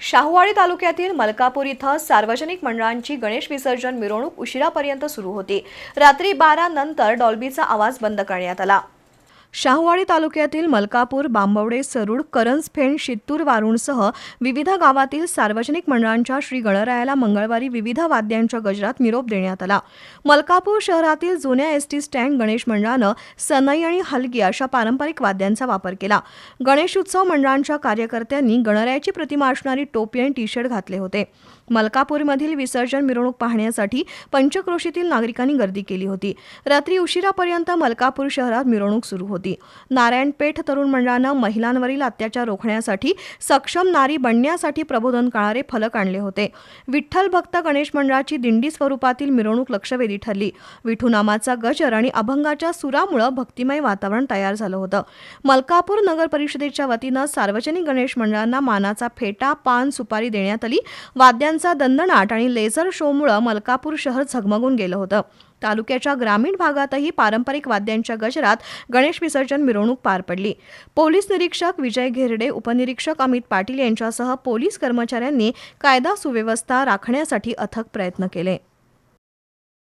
शाहूवाडी तालुक्यातील मलकापूर इथं सार्वजनिक मंडळांची गणेश विसर्जन मिरवणूक उशिरापर्यंत सुरू होती. रात्री बारा नंतर डॉल्बीचा आवाज बंद करण्यात आला. शाहूवाडी तालुक्यातील मलकापूर बांबवडे सरूड करंजफेण शित्तूर वारुणसह विविध गावातील सार्वजनिक मंडळांच्या श्री गणरायाला मंगळवारी विविध वाद्यांच्या गजरात निरोप देण्यात आला. मलकापूर शहरातील जुन्या एस टी स्टँड गणेश मंडळानं सनई आणि हलगी अशा पारंपरिक वाद्यांचा वापर केला. गणेश उत्सव मंडळांच्या कार्यकर्त्यांनी गणरायाची प्रतिमा असणारी टोपी आणि टी शर्ट घातले होते. मलकापूरमधील विसर्जन मिरवणूक पाहण्यासाठी पंचक्रोशीतील नागरिकांनी गर्दी केली होती. रात्री उशिरापर्यंत मलकापूर शहरात मिरवणूक सुरू होती. नारायणपेठ तरुण मंडळानं महिलांवरील अत्याचार रोखण्यासाठी सक्षम नारी बनण्यासाठी प्रबोधन करणारे फलक आणले होते. विठ्ठल भक्त गणेश मंडळाची दिंडी स्वरूपातील मिरवणूक लक्षवेधी ठरली. विठूनामाचा गजर आणि अभंगाच्या सुरामुळं भक्तिमय वातावरण तयार झालं होतं. मलकापूर नगर परिषदेच्या वतीनं सार्वजनिक गणेश मंडळांना मानाचा फेटा पान सुपारी देण्यात आली. वाद्यांचा दणदणाट आणि लेझर शोमुळं मलकापूर शहर झगमगून गेलं होतं. तालुक्याच्या ग्रामीण भागातही पारंपरिक वाद्यांच्या गजरात गणेश विसर्जन मिरवणूक पार पडली. पोलीस निरीक्षक विजय घेरडे उपनिरीक्षक अमित पाटील यांच्यासह पोलीस कर्मचाऱ्यांनी कायदा सुव्यवस्था राखण्यासाठी अथक प्रयत्न केले.